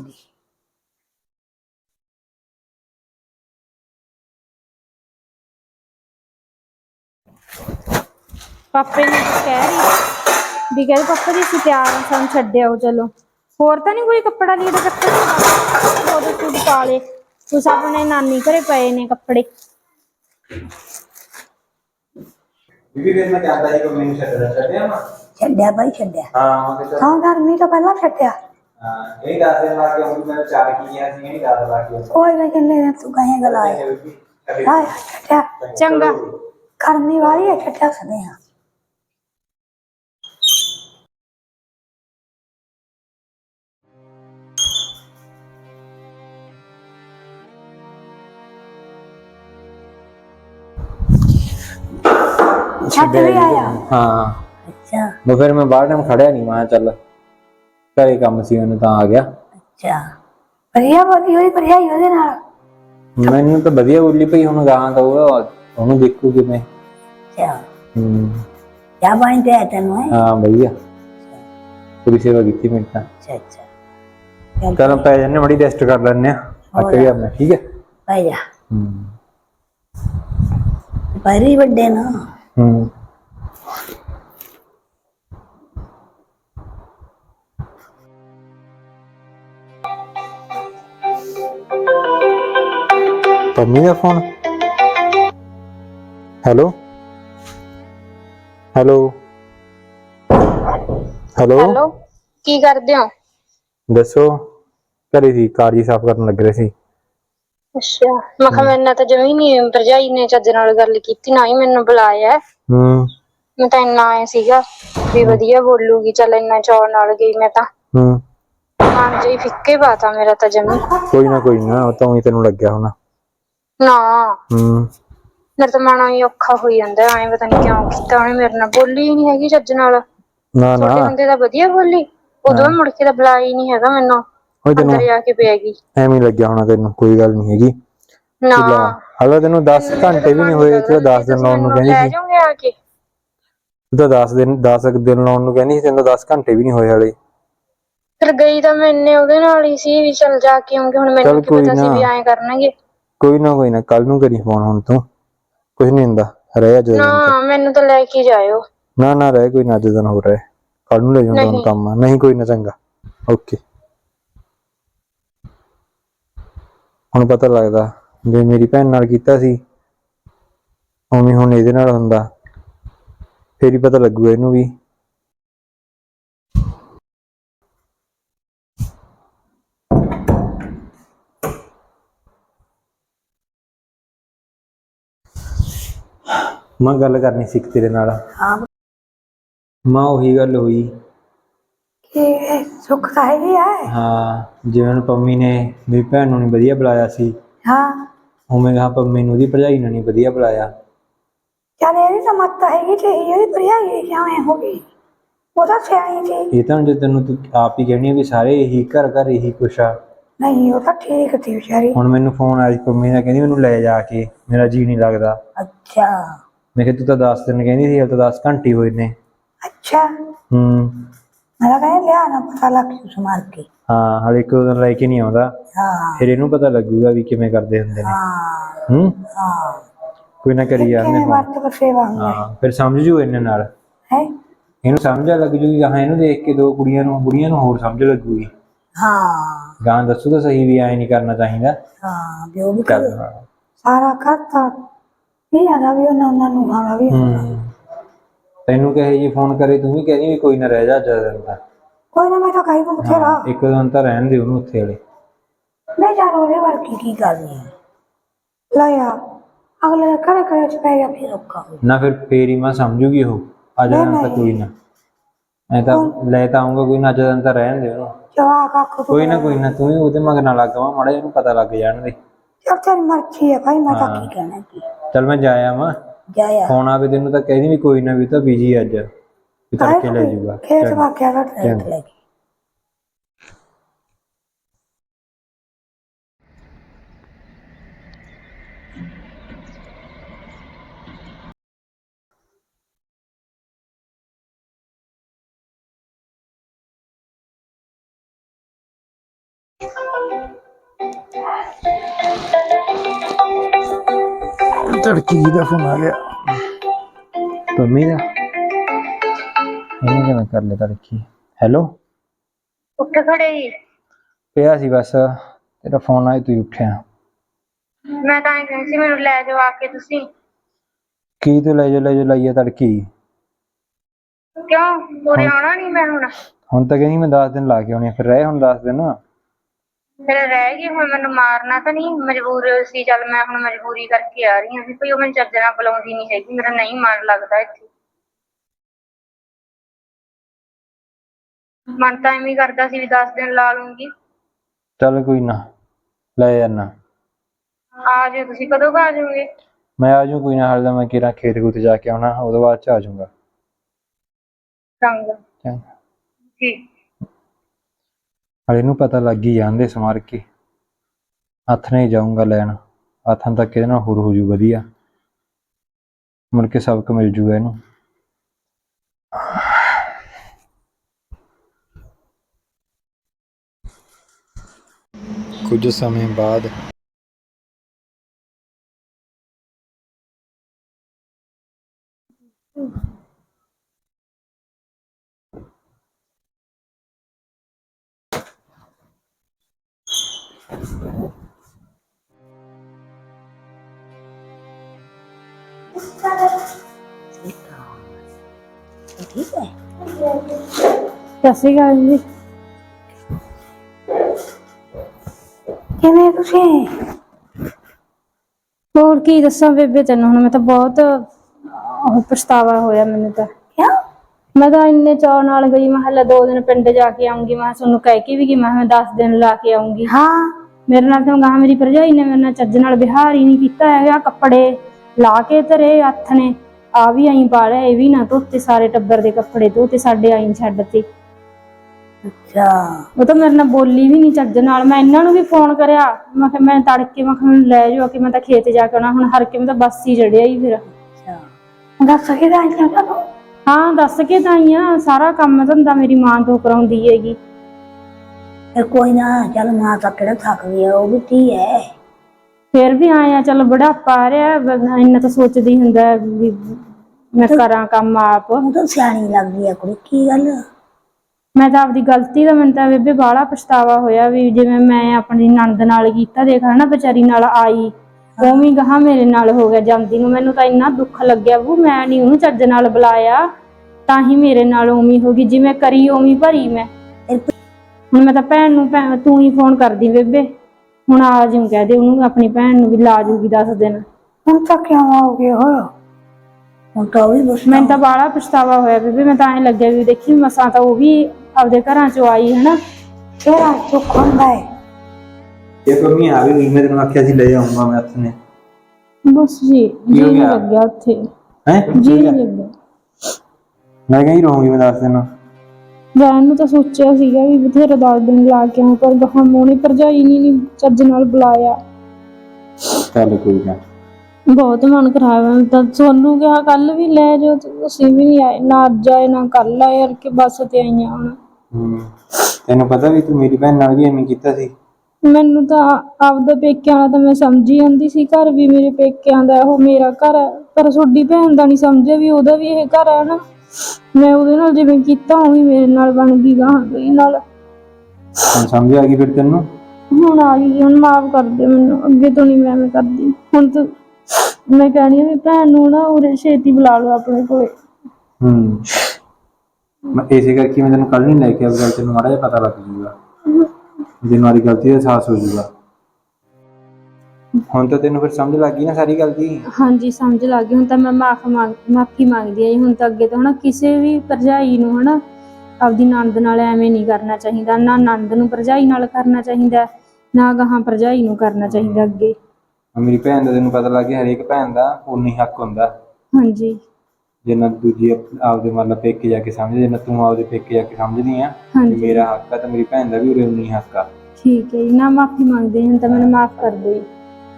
ਪਾਪੇ ਨੂੰ ਤਾਂ ਕਹਿ ਰਹੀ ਵੀ ਕਹਿੰਦੇ ਪਾਪਾ ਜੀ ਅਸੀਂ ਤਿਆਰ ਹਾਂ ਸਾਨੂੰ ਛੱਡਿਓ ਚਲੋ। ਹੋਰ ਤਾਂ ਨਹੀਂ ਕੋਈ ਕੱਪੜਾ ਲੀੜਾ ਚੱਕਰ ਉਹਦੇ ਸੂਟ ਪਾ ਲੇ ਕੁਛ ਆਪਣੇ ਨਾਨੀ ਘਰੇ ਪਏ ਨੇ ਕੱਪੜੇ। ਬੀਬੀ ਫਿਰ ਮੈਂ ਜਾਂਦਾ ਸੀ ਕਿ ਮੈਨੂੰ ਛੱਡਣਾ ਛੱਡਿਆ ਮੈਂ? ਛੱਡਿਆ ਭਾਈ ਛੱਡਿਆ। ਹਾਂ ਮੈਂ ਕਿਹਾ ਹਾਂ ਗਰਮੀ ਤੋਂ ਪਹਿਲਾਂ ਛੱਡਿਆ। ਹਾਂ ਇਹ ਦੱਸ ਦਿਨ ਲਾ ਕੇ ਆਉਂਗੀ ਮੈਂ ਚਾਰ ਕੀਆਂ ਸੀ ਇਹ ਦੱਸ ਲਾ ਕੇ ਆਉਂਗੀ ਕੋਈ ਨਾ ਕਿੰਨੇ ਦਿਨ ਤੂੰ ਕਹੇਗਾ ਲਾਇਆ ਬੀਬੀ ਲਾਇਆ ਛੱਡਿਆ। ਚੰਗਾ। ਕਰਨੀ ਵਾਲੀ ਹੈ ਛੱਟਾ ਸਦੇ ਆ ਛੱਟ ਵੀ ਆਇਆ ਹਾਂ। ਅੱਛਾ। ਮੈਂ ਫਿਰ ਮੈਂ ਬਾਹਰ ਟਾਈਮ ਖੜਿਆ ਨਹੀਂ ਮੈਂ ਚੱਲ ਘਰੇ ਕੰਮ ਸੀ ਉਹਨੂੰ ਤਾਂ ਆ ਗਿਆ। ਅੱਛਾ। ਵਧੀਆ ਬੋਲੀ ਹੋਈ ਭਰਜਾਈ ਉਹਦੇ ਨਾਲ? ਮੈਨੂੰ ਤਾਂ ਵਧੀਆ ਬੋਲੀ ਪਈ ਹੁਣ ਗਾਂ ਉਹ ਉਹਨੂੰ ਦੇਖੂ ਕਿਵੇਂ। ਅੱਛਾ। ਹੂੰ। ਕਿਆ ਬਣ ਤੇ ਤੈਨੂੰ ਹੈ? ਹਾਂ ਵਧੀਆ। ਪੂਰੀ ਸੇਵਾ ਕੀਤੀ ਮੈਂ ਤਾਂ। ਅੱਛਾ ਅੱਛਾ। ਚੱਲ ਪੈ ਜੰਨੇ ਬੜੀ ਰੈਸਟ ਕਰ ਲੈਣੇ ਆ ਅੱਕ ਗਿਆ ਮੈਂ ਠੀਕ ਹੈ? ਪੈ ਜਾ। ਹੂੰ। ਪੈਰੀ ਵੱਡੇ ਨਾ। ਹੂੰ ਪੰਮੀ ਦਾ phone hello hello hello hello ਕੀ ਕਰਦੇ ਹੋ ਦੱਸੋ ਘਰੇ ਸੀ ਕਾਰ ਜੀ ਸਾਫ਼ ਕਰਨ ਲੱਗ ਰਹੇ ਸੀ ਅੱਛਾ ਮੈਂ ਕਿਹਾ ਮੇਰੇ ਨਾਲ ਤਾਂ ਜਮੀ ਨਹੀਂ ਭਰਜਾਈ ਨੇ ਚੱਜ ਨਾਲ ਗੱਲ ਕੀਤੀ ਨਾ ਹੀ ਮੈਨੂੰ ਬੁਲਾਇਆ। ਹੂੰ। ਮੈਂ ਤਾਂ ਇੰਨਾ ਆਇਆ ਸੀਗਾ ਵੀ ਵਧੀਆ ਬੋਲੂਗੀ ਚੱਲ ਇੰਨਾ ਚੌੜ ਨਾਲ ਗਈ ਮੈਂ ਤਾਂ। ਹੂੰ। ਮਨ ਜਿਹੀ ਫਿੱਕੇ ਬਾਤਾ ਮੇਰਾ ਤਾਂ ਜਮੀ। ਕੋਈ ਨਾ ਕੋਈ ਨਾ ਉਹ ਤਾਂ ਉਹੀ ਤੈਨੂੰ ਲੱਗਿਆ ਹੋਣਾ। ਨਾ। ਹੂੰ। ਮੇਰੇ ਤਾਂ ਮਨ ਹੀ ਔਖਾ ਹੋਈ ਜਾਂਦਾ ਐਂ ਪਤਾ ਨਹੀਂ ਕਿਉਂ ਕੀਤਾ ਉਹਨੇ ਮੇਰੇ ਨਾਲ। ਬੋਲੀ ਹੀ ਨਹੀਂ ਹੈਗੀ ਚੱਜ ਨਾਲ। ਨਾ ਛੋਟੇ ਨਾ ਹੁੰਦੇ ਤਾਂ ਵਧੀਆ ਬੋਲੀ। ਉਦੋਂ ਮੁੜ ਕੇ ਤਾਂ ਬੁਲਾਇਆ ਹੀ ਨਹੀਂ ਹੈਗਾ ਮੈਨੂੰ। ਉਹ ਤੈਨੂੰ ਅੰਦਰ ਜਾ ਕੇ ਪਿਆਗੀ ਐਵੇਂ ਹੀ ਲੱਗਿਆ ਹੋਣਾ ਤੈਨੂੰ ਕੋਈ ਗੱਲ ਨਹੀਂ ਹੈਗੀ। ਨਾ। ਹਲਾ ਤੈਨੂੰ 10 ਘੰਟੇ ਵੀ ਨਹੀਂ ਹੋਏ ਤੂੰ 10 ਦਿਨ ਲਾਉਣ ਨੂੰ ਕਹਿੰਦੀ ਲੈ ਸੀ। ਜਾਓਗੇ ਆ ਕੇ। ਤੂੰ ਤਾਂ 10 ਦਿਨ 10 ਦਿਨ ਲਾਉਣ ਨੂੰ ਕਹਿੰਦੀ ਸੀ ਤੈਨੂੰ 10 ਘੰਟੇ ਵੀ ਨਹੀਂ ਹੋਏ ਹਲੇ। ਫਿਰ ਗਈ ਤਾਂ ਮੈਂ ਇੰਨੇ ਉਹਦੇ ਨਾਲ ਹੀ ਸੀ ਵੀ ਚੱਲ ਜਾ ਕੇ ਆਉਂਗੇ ਹੁਣ ਮੈਨੂੰ ਕੀ ਕੋਈ ਪਤਾ ਸੀ। ਵੀ ਐਂ ਕਰਨਗੇ। ਕੋਈ ਨਾ ਕੋਈ ਨਾ ਕੱਲ ਨੂੰ ਕਰੀ ਫੋਨ ਹੁਣ ਤੂੰ। ਕੁਝ ਨਹੀਂ ਹੁੰਦਾ ਰਹਿ ਅੱਜ ਨਾ ਮੈਨੂੰ ਤਾਂ ਲੈ ਕੇ ਜਾਇਓ। ਨਾ ਨਾ ਰਹਿ ਕੋਈ ਨਾ ਅੱਜ ਦਿਨ ਹੋ ਰਿਹਾ। ਕੱਲ ਨੂੰ ਲੈ ਜਾਊਂਗਾ। ਕੰਮ। ਨਹੀਂ ਕੋਈ ਨਾ ਚੰਗਾ। ਓਕੇ। ਹੁਣ ਪਤਾ ਲੱਗਦਾ ਜੇ ਮੇਰੀ ਭੈਣ ਨਾਲ ਕੀਤਾ ਸੀ। ਉਵੇਂ ਹੁਣ ਇਹਦੇ ਨਾਲ ਹੁੰਦਾ। ਫੇਰ ਹੀ ਪਤਾ ਲੱਗੂਗਾ ਇਹਨੂੰ ਵੀ। ਮੈਂ ਗੱਲ ਕਰਨੀ ਸੀ ਇੱਕ ਤੇਰੇ ਨਾਲ। ਹਾਂ। ਮਾਂ ਉਹੀ ਗੱਲ ਹੋਈ। ਕਿ ਸੁੱਖ ਤਾਂ ਹੈਗੀ ਹੈ ਹਾਂ ਜਿਵੇਂ ਹੁਣ ਪੰਮੀ ਨੇ ਮੇਰੀ ਭੈਣ ਨੂੰ ਨਹੀਂ ਵਧੀਆ ਬੁਲਾਇਆ ਸੀ। ਹਾਂ। ਉਵੇਂ ਕਹਾ ਪੰਮੀ ਨੂੰ ਦੀ ਭਰਜਾਈ ਨੇ ਨਹੀਂ ਵਧੀਆ ਬੁਲਾਇਆ। ਚੱਲ ਇਹਦੀ ਤਾਂ ਮੱਤ ਹੈਗੀ ਤੇ ਇਹਦੀ ਭਰਜਾਈ ਕਿਵੇਂ ਹੋ ਗਈ? ਉਹ ਤਾਂ ਸਿਆਣੀ ਸੀ। ਇਹ ਤਾਂ ਜੇ ਤੈਨੂੰ ਤੂੰ ਆਪ ਹੀ ਕਹਿਣੀ ਆ ਵੀ ਸਾਰੇ ਇਹੀ ਘਰ ਘਰ ਇਹੀ ਕੁਛ ਆ। ਨਹੀਂ ਉਹ ਤਾਂ ਠੀਕ ਸੀ ਵਿਚਾਰੀ। ਹੁਣ ਮੈਨੂੰ ਫੋਨ ਆਇਆ ਸੀ ਪੰਮੀ ਦਾ ਕਹਿੰਦੀ ਮੈਨੂੰ ਲੈ ਜਾ ਕੇ ਮੇਰਾ ਜੀ ਨਹੀਂ ਲੱਗਦਾ। ਅੱਛਾ। ਮੈਂ ਕਿਹਾ ਤੂੰ ਤਾਂ 10 ਦਿਨ ਕਹਿੰਦੀ ਸੀ ਹਲ ਤਾਂ 10 ਘੰਟੇ ਹੋਏ ਨੇ। ਅੱਛਾ। ਹੂੰ। ਹਾਂ ਹਲ ਇੱਕ ਦੋ ਦਿਨ ਲੈ ਕੇ ਨਹੀਂ ਆਉਂਦਾ। ਹਾਂ। ਫਿਰ ਇਹਨੂੰ ਪਤਾ ਲੱਗੂਗਾ ਵੀ ਕਿਵੇਂ ਕਰਦੇ ਹੁੰਦੇ ਨੇ। ਹਾਂ। ਹੂੰ? ਹਾਂ। ਕੋਈ ਨਾ ਕਰੀ ਜਾਂਦੇ ਕਿਵੇਂ ਹੁਣ ਵਰਤ ਬਸੇਵਾ ਹੁੰਦਾ ਹਾਂ। ਫਿਰ ਸਮਝ ਜੂ ਇਹਨਾਂ ਨਾਲ। ਹੈ? ਇਹਨੂੰ ਸਮਝ ਲੱਗ ਜੂਗੀ ਹਾਂ ਇਹਨੂੰ ਦੇਖ ਕੇ ਦੋ ਕੁੜੀਆਂ ਨੂੰ ਹੋਰ ਸਮਝ ਲੱਗੂਗੀ। ਹਾਂ। ਗਾਂ ਦੱਸੂ ਤਾਂ ਸਹੀ ਵੀ ਐ ਨਹੀਂ ਕਰਨਾ ਚਾਹੀਦਾ। ਹਾਂ ਵੀ ਉਹ ਵੀ ਕਰ ਕਰ ਸਾਰਾ ਕਰਤਾ। ਇਹ ਆਦਾ ਵੀ ਉਹਨਾਂ ਨੂੰ ਆਣਾ ਵੀ ਹੂੰ। ਤੈਨੂੰ ਕਹੇ ਜੀ ਫੋਨ ਕਰੇ ਤੂੰ ਵੀ ਕਹਿੰਦੀ ਵੀ ਕੋਈ ਨਾ ਰਹਿ ਜਾ ਜ਼ਿਆਦਾ ਦਿਨ ਤਾਂ। ਕੋਈ ਨਾ ਮੈਂ ਤਾਂ ਕਹੀ ਕੋ ਬਥੇਰਾ ਇੱਕ ਦੋ ਦਿਨ ਤਾਂ ਰਹਿਣ ਦੇ ਉਹਨੂੰ ਉੱਥੇ ਵਾਲੇ। ਨਹੀਂ ਜਾ ਉਹਦੇ ਵਰਗੀ ਕੀ ਕਰਨੀ ਹੈ ਲਾਇਆ ਅਗਲੇ ਦੇ ਘਰੇ ਘਰੇ ਚ ਪੈ ਗਿਆ ਫਿਰ ਔਖਾ ਹੋ ਨਾ ਫਿਰ ਫੇਰ ਹੀ ਮੈਂ ਸਮਝੂਗੀ ਉਹ ਅੱਜ ਦਿਨ ਤਾਂ ਕੋਈ ਨਾ। ਐ ਤਾਂ ਲੈ ਤਾਂ ਆਉਂਗਾ ਕੋਈ ਨਾ ਅੱਜ ਦਿਨ ਤਾਂ ਰਹਿਣ ਦੇ ਉਹਨੂੰ ਜਵਾਕ ਆਖ ਤੂੰ ਕੋਈ ਨਾ ਕੋਈ ਨਾ ਤੂੰ ਵੀ ਉਹਦੇ ਮਗਰ ਨਾ ਲੱਗ ਮਾੜਾ ਜਿਹਾ ਉਹਨੂੰ ਪਤਾ ਲੱਗ ਜਾਣ ਦੇ। ਚੱਲ ਤੇਰੀ ਮਰਜ਼ੀ ਹੈ ਭਾਈ ਮੈਂ ਤਾਂ ਕੀ ਕਹਿਣਾ ਕੀ ਚੱਲ ਮੈਂ ਜਾਇਆ ਜਾਇਆ ਫੋਨ ਆਵੇ ਤੈਨੂੰ ਤਾਂ ਕਹਿਦੀ ਵੀ ਕੋਈ ਨਾ ਵੀ ਤਾਂ ਬੀਜੀ ਅੱਜ। ਵੀ ਤੜਕੇ ਲੈ ਜਾਊਗਾ ਖੇਤ ਵਾਕਿਆ ਦਾ ਟਰੈਕ ਲੈ ਕੇ। ਤੜਕੀ ਦਾ ਫੋਨ ਆ ਗਿਆ ਪੰਮੀ ਦਾ ਇਹਨੇ ਕਿਵੇਂ ਕਰ ਲਿਆ ਤੜਕੀ ਹੈਲੋ ਉੱਠ ਖੜੇ ਹੀ ਪਿਆ ਸੀ ਬਸ ਤੇਰਾ ਫੋਨ ਆਇਆ ਤੂੰ ਉੱਠਿਆ ਮੈਂ ਤਾਂ ਐਂ ਕਹਿੰਦੀ ਸੀ ਮੈਨੂੰ ਲੈ ਜਾਓ ਆ ਕੇ ਤੁਸੀਂ ਕੀ ਤੂੰ ਲੈ ਜਾ ਲੈ ਜਾ ਲਾਈਆ ਤੜਕੀ ਕਿਉਂ ਉਰੇ ਆਉਣਾ ਨਹੀਂ ਮੈਂ ਹੁਣ ਹੁਣ ਤਾਂ ਕਹਿੰਦੀ ਮੈਂ 10 ਦਿਨ ਲਾ ਕੇ ਆਉਣੀ ਆ, ਫਿਰ ਰਹਿ ਹੁਣ 10 ਦਿਨ ਫਿਰ ਰਹਿ ਗਈ ਹੁਣ ਮੈਨੂੰ ਮਾਰਨਾ ਤਾਂ ਨਹੀਂ ਮਜਬੂਰ ਸੀ ਚੱਲ ਮੈਂ ਹੁਣ ਮਜਬੂਰੀ ਕਰਕੇ ਆ ਰਹੀ ਹਾਂ ਵੀ ਕੋਈ ਉਹ ਮੈਨੂੰ ਚੱਜ ਨਾਲ ਬੁਲਾਉਂਦੀ ਨਹੀਂ ਹੈਗੀ ਮੇਰਾ ਨਹੀਂ ਮਨ ਲੱਗਦਾ ਇੱਥੇ। ਮਨ ਤਾਂ ਐਵੇਂ ਹੀ ਕਰਦਾ ਸੀ ਵੀ 10 ਦਿਨ ਲਾ ਲੂੰਗੀ। ਚੱਲ ਕੋਈ ਨਾ ਲੈ ਜਾਨਾ ਆ ਜਾਓ ਤੁਸੀਂ ਕਦੋਂ ਕੁ ਆ ਜਾਓਗੇ? ਮੈਂ ਆ ਜਾਊਂ ਕੋਈ ਨਾ ਹਾਲੇ ਤਾਂ ਮੈਂ ਕਿਹੜਾ ਖੇਤ ਖੂਤ ਜਾ ਕੇ ਆਉਣਾ ਉਹਦੇ ਬਾਅਦ ਚ ਆ ਜਾਊਂਗਾ। ਚੰਗਾ। ਚੰਗਾ। ਠੀਕ। ਹਲੇ ਨੂੰ ਪਤਾ ਲੱਗ ਹੀ ਜਾਂਦੇ ਸਮਾਰ ਕੇ। ਹੱਥ ਨਹੀਂ ਜਾਊਂਗਾ ਲੈਣ। ਹੱਥਾਂ ਤੱਕ ਇਹਦੇ ਨਾਲ ਹੋਰ ਹੋ ਜੂ ਵਧੀਆ। ਮੁੜ ਕੇ ਸਬਕ ਮਿਲ ਜੂਗਾ ਇਹਨੂੰ। ਕੁਝ ਸਮੇਂ ਬਾਅਦ ਠੀਕ ਸਤਿ ਸ਼੍ਰੀ ਅਕਾਲ ਜੀ। ਕਿਵੇਂ ਤੁਸੀਂ? ਹੋਰ ਕੀ ਦੱਸਾਂ ਬੇਬੇ ਤੈਨੂੰ? ਹੁਣ ਮੈਂ ਤਾਂ ਬਹੁਤ ਉਹ ਪਛਤਾਵਾ ਹੋਇਆ ਮੈਨੂੰ ਤਾਂ। ਕਿਆ? ਮੈਂ ਤਾਂ ਇੰਨੇ ਚਾਅ ਨਾਲ ਗਈ ਮੈਂ ਹਲੇ ਦੋ ਦਿਨ ਪਿੰਡ ਜਾ ਕੇ ਆਉਂਗੀ ਮੈਂ ਤੁਹਾਨੂੰ ਕਹਿ ਕੇ ਵੀ ਕਿ ਮੈਂ 10 ਦਿਨ ਲਾ ਕੇ ਆਉਂਗੀ ਹਾਂ। ਮੇਰੇ ਨਾਲ ਤਾਂ ਗਾਹ ਮੇਰੀ ਭਰਜਾਈ ਨੇ ਮੇਰੇ ਨਾਲ ਚੱਜ ਨਾਲ ਵਿਹਾਰ ਹੀ ਨਹੀਂ ਕੀਤਾ ਹੈਗਾ ਕੱਪੜੇ ਲਾ ਕੇ ਧਰੇ ਹੱਥ ਨੇ। ਆ ਵੀ ਆਈ ਪਾ ਲਿਆ ਇਹ ਵੀ ਨਾ ਧੋਤੇ ਸਾਰੇ ਟੱਬਰ ਦੇ ਕੱਪੜੇ ਧੋਤੇ ਸਾਡੇ ਆਈ ਛੱਡਤੇ ਅੱਛਾ। ਉਹ ਤਾਂ ਮੇਰੇ ਨਾਲ ਬੋਲੀ ਵੀ ਨਹੀਂ ਚੱਜ ਨਾਲ। ਮੈਂ ਇਹਨਾਂ ਨੂੰ ਵੀ ਫੋਨ ਕਰਿਆ। ਮੈਂ ਕਿਹਾ ਮੈਂ ਤੜਕੇ ਮੈਂ ਕਿਹਾ ਲੈ ਜਾਓ ਕਿ ਮੈਂ ਤਾਂ ਖੇਤ ਜਾ ਕੇ ਆਉਣਾ। ਹੁਣ ਹਰ ਕੇ ਮੈਂ ਤਾਂ ਬੱਸ ਹੀ ਚੜਿਆ ਹੀ ਫਿਰ। ਅੱਛਾ। ਦੱਸ ਕੇ ਦਾ ਆਇਆ ਕਦੋਂ ਹਾਂ ਦੱਸ ਕੇ ਤਾਂ ਆਈ ਆ ਸਾਰਾ ਕੰਮ ਧੰਦਾ ਮੇਰੀ ਮਾਂ ਤੋਂ ਕਰਾਉਂਦੀ ਹੈਗੀ। ਇਹ ਕੋਈ ਨਾ ਚੱਲ ਮਾਂ ਤਾਂ ਕਿਹੜਾ ਥੱਕ ਗਈ ਆ, ਉਹ ਵੀ ਧੀ ਹੈ ਫਿਰ ਵੀ ਆਏ ਆ ਚਲ ਬੁਢਾਪਾ ਆ ਰਿਹਾ ਬ- ਇੰਨਾ ਤਾਂ ਸੋਚਦੀ ਹੁੰਦਾ ਹੈ ਵੀ ਮੈਂ ਕਰਾਂ ਕੰਮ ਆਪ। ਉਹ ਤਾਂ ਸਿਆਣੀ ਲੱਗਦੀ ਆ ਕੁੜੀ ਕੀ ਗੱਲ? ਮੈਂ ਤਾਂ ਆਪਦੀ ਗਲਤੀ ਦਾ ਮੈਨੂੰ ਤਾਂ ਬੇਬੇ ਬਾਹਲਾ ਪਛਤਾਵਾ ਹੋਇਆ ਵੀ ਜਿਵੇਂ ਮੈਂ ਆਪਣੀ ਨਣਦ ਨਾਲ ਕੀਤਾ ਦੇਖ ਹਨਾ ਵਿਚਾਰੀ ਨਾਲ ਆਈ ਉਵੇਂ ਹੀ ਗਾਹਾਂ ਮੇਰੇ ਨਾਲ ਹੋ ਗਿਆ ਜਾਂਦੀ ਨੂੰ ਮੈਨੂੰ ਤਾਂ ਇੰਨਾ ਦੁੱਖ ਲੱਗਿਆ ਉਹ ਮੈਂ ਨਹੀਂ ਉਹਨੂੰ ਚੱਜ ਨਾਲ ਬੁਲਾਇਆ ਤਾਂ ਹੀ ਮੇਰੇ ਨਾਲ ਉਵੇਂ ਹੋ ਗਈ ਜਿਵੇਂ ਕਰੀ ਉਵੇਂ ਭਰੀ ਮੈਂ। ਹੁਣ ਮੈਂ ਤਾਂ ਭੈਣ ਨੂੰ ਭੈਣ ਤੂੰ ਹੀ ਫੋਨ ਕਰਦੀ ਬੇਬੇ। ਹੁਣ ਆ ਜਿਉਂ ਕਹਿ ਦੇ ਉਹਨੂੰ ਆਪਣੀ ਭੈਣ ਨੂੰ ਵੀ ਲਾ ਜੂਗੀ 10 ਦਿਨ। ਹੁਣ ਤਾਂ ਕਿਉਂ ਹੋ ਹੁਣ ਤਾਂ ਉਹ ਵੀ ਬਸ ਮੈਨੂੰ ਤਾਂ ਬਾਹਲਾ ਪਛਤਾਵਾ ਹੋਇਆ ਬੇਬੇ ਮੈਂ ਤਾਂ ਐਂ ਲੱਗਿਆ ਵੀ ਦੇਖੀ ਮਸਾਂ ਤਾਂ ਉਹ ਵੀ ਆਪਦੇ ਘਰਾਂ ਚੋਂ ਆਈ ਹਨਾ? ਤੇਰਾ ਦੁੱਖ ਹੁੰਦਾ ਹੈ ਇਹ ਕੋਈ ਆ ਵੀ ਮੈਂ ਤੈਨੂੰ ਆਖਿਆ ਸੀ ਲੈ ਜਾਊਂਗਾ ਮੈਂ ਹੱਥ ਨੇ ਬਸ ਜੀ ਜੀ ਹੋ ਨਹੀਂ ਗਿਆ? ਲੱਗਿਆ ਉੱਥੇ। ਹੈ? ਜੀ ਨਹੀਂ ਲੱਗਿਆ। ਮੈਂ ਕਹੀਂ ਰਹੂੰਗੀ ਮੈਂ ਦੱਸ ਦਿਨ। ਜਾਣ ਨੂੰ ਤਾਂ ਸੋਚਿਆ ਸੀਗਾ ਵੀ ਬਥੇਰੇ ਦਸ ਦਿਨ ਲਾ ਕੇ ਆਉਂ ਪਰ ਗਾਹਾਂ ਮੋਣੀ ਭਰਜਾਈ ਨਹੀਂ ਨੀ ਚੱਜ ਨਾਲ ਬੁਲਾਇਆ। ਚੱਲ ਕੋਈ ਨਾ। ਬਹੁਤ ਮਨ ਖਰਾਬ ਹੈ। ਤਾਂ ਤੁਹਾਨੂੰ ਕਿਹਾ ਕੱਲ ਵੀ ਲੈ ਜਾਓ ਤੁਸੀਂ ਵੀ ਨਹੀਂ ਆਏ ਨਾ ਅੱਜ ਆਏ ਨਾ ਕੱਲ ਆਏ ਯਾਰ ਕਿ ਬੱਸ ਤੇ ਆਈਆਂ ਹੁਣ। ਹੂੰ। ਤੈਨੂੰ ਪਤਾ ਵੀ ਤੂੰ ਮੇਰੀ ਭੈਣ ਨਾਲ ਵੀ ਐਵੇਂ ਕੀਤਾ ਸੀ? ਮੈਨੂੰ ਤਾਂ ਆਪਦੇ ਪੇਕਿਆਂ ਦਾ ਤਾਂ ਮੈਂ ਸਮਝੀ ਜਾਂਦੀ ਸੀ। ਘਰ ਵੀ ਮੇਰੇ ਪੇਕਿਆਂ ਦਾ ਉਹ ਮੇਰਾ ਘਰ ਹੈ। ਪਰ ਤੁਹਾਡੀ ਭੈਣ ਦਾ ਨਹੀਂ ਸਮਝਿਆ ਵੀ ਉਹਦਾ ਵੀ ਇਹ ਘਰ ਹੈ ਨਾ। ਮੈਂ ਉਹਦੇ ਨਾਲ ਜਿਵੇਂ ਕੀਤਾ ਉਵੇਂ ਮੇਰੇ ਨਾਲ ਬਣ ਗਈ ਗਾਹਾਂ ਗਈ ਨਾਲ। ਹੁਣ ਸਮਝ ਆ ਗਈ ਫਿਰ ਤੈਨੂੰ? ਹੁਣ ਆ ਗਈ ਹੁਣ ਮਾਫ ਕਰ ਦੇ ਮੈਨੂੰ ਅੱਗੇ ਤੋਂ ਨਹੀਂ ਮੈਂ ਐਵੇਂ ਕਰਦੀ। ਹੁਣ ਤੂੰ ਮੈਂ ਕਹਿਣੀ ਆ ਵੀ ਭੈਣ ਨੂੰ ਨਾ ਉਰੇ ਛੇਤੀ ਬੁਲਾ ਲਓ ਆਪਣੇ ਕੋਲੇ। ਹੂੰ। ਮੈਂ ਇਸੇ ਕਰਕੇ ਮੈਂ ਤੈਨੂੰ ਕੱਲ ਨਹੀਂ ਲੈ ਕੇ ਆਇਆ ਤੈਨੂੰ ਮਾੜਾ ਜਿਹਾ ਪਤਾ ਲੱਗ ਜੂਗਾ। ਜੇ ਮਾਰੀ ਗਲਤੀ ਦਾ ਅਹਿਸਾਸ ਹੋ ਜੂਗਾ। ਹੁਣ ਤਾਂ ਤੈਨੂੰ ਫਿਰ ਸਮਝ ਲੱਗ ਗਈ ਨਾ ਸਾਰੀ ਗੱਲ ਦੀ? ਹਾਂਜੀ ਸਮਝ ਲੱਗ ਗਈ। ਹੁਣ ਤਾਂ ਮੈਂ ਮਾਫ ਮਾਫੀ ਮੰਗਦੀ ਆ ਜੀ। ਹੁਣ ਤਾਂ ਅੱਗੇ ਤੋਂ ਹਨਾ ਕਿਸੇ ਵੀ ਭਰਜਾਈ ਨੂੰ ਹਨਾ ਆਪਦੀ ਨਣਦ ਨਾਲ ਐਵੇਂ ਨਹੀਂ ਕਰਨਾ ਚਾਹੀਦਾ। ਨਾ ਨਣਦ ਨੂੰ ਭਰਜਾਈ ਨਾਲ ਕਰਨਾ ਚਾਹੀਦਾ ਨਾ ਗਾਹਾਂ ਭਰਜਾਈ ਨੂੰ ਕਰਨਾ ਚਾਹੀਦਾ ਅੱਗੇ। ਮੇਰੀ ਭੈਣ ਦਾ ਤੈਨੂੰ ਪਤਾ ਲੱਗ ਗਿਆ ਹਰੇਕ ਭੈਣ ਦਾ ਉਨਾ ਹੱਕ ਹੁੰਦਾ। ਹਾਂਜੀ। ਜਿੰਨਾ ਦੂਜੀ ਆਪ- ਆਪਦੇ ਮਤਲਬ ਪੇਕੇ ਜਾ ਕੇ ਸਮਝਦੇ ਜਿੰਨਾ ਤੂੰ ਆਪਦੇ ਪੇਕੇ ਜਾ ਕੇ ਸਮਝਦੀ ਆ ਕਿ ਹਾਂਜੀ। ਮੇਰਾ ਹੱਕ ਆ ਤਾਂ ਮੇਰੀ ਭੈਣ ਦਾ ਵੀ ਉਰੇ ਉਨਾ ਹੱਕ ਆ। ਠੀਕ ਹੈ ਜੀ। ਨਾ ਮਾਫੀ ਮੰਗਦੇ ਹਾਂ ਤਾਂ ਮੈਨੂੰ ਮਾਫ ਕਰ ਦਿਓ ਜੀ।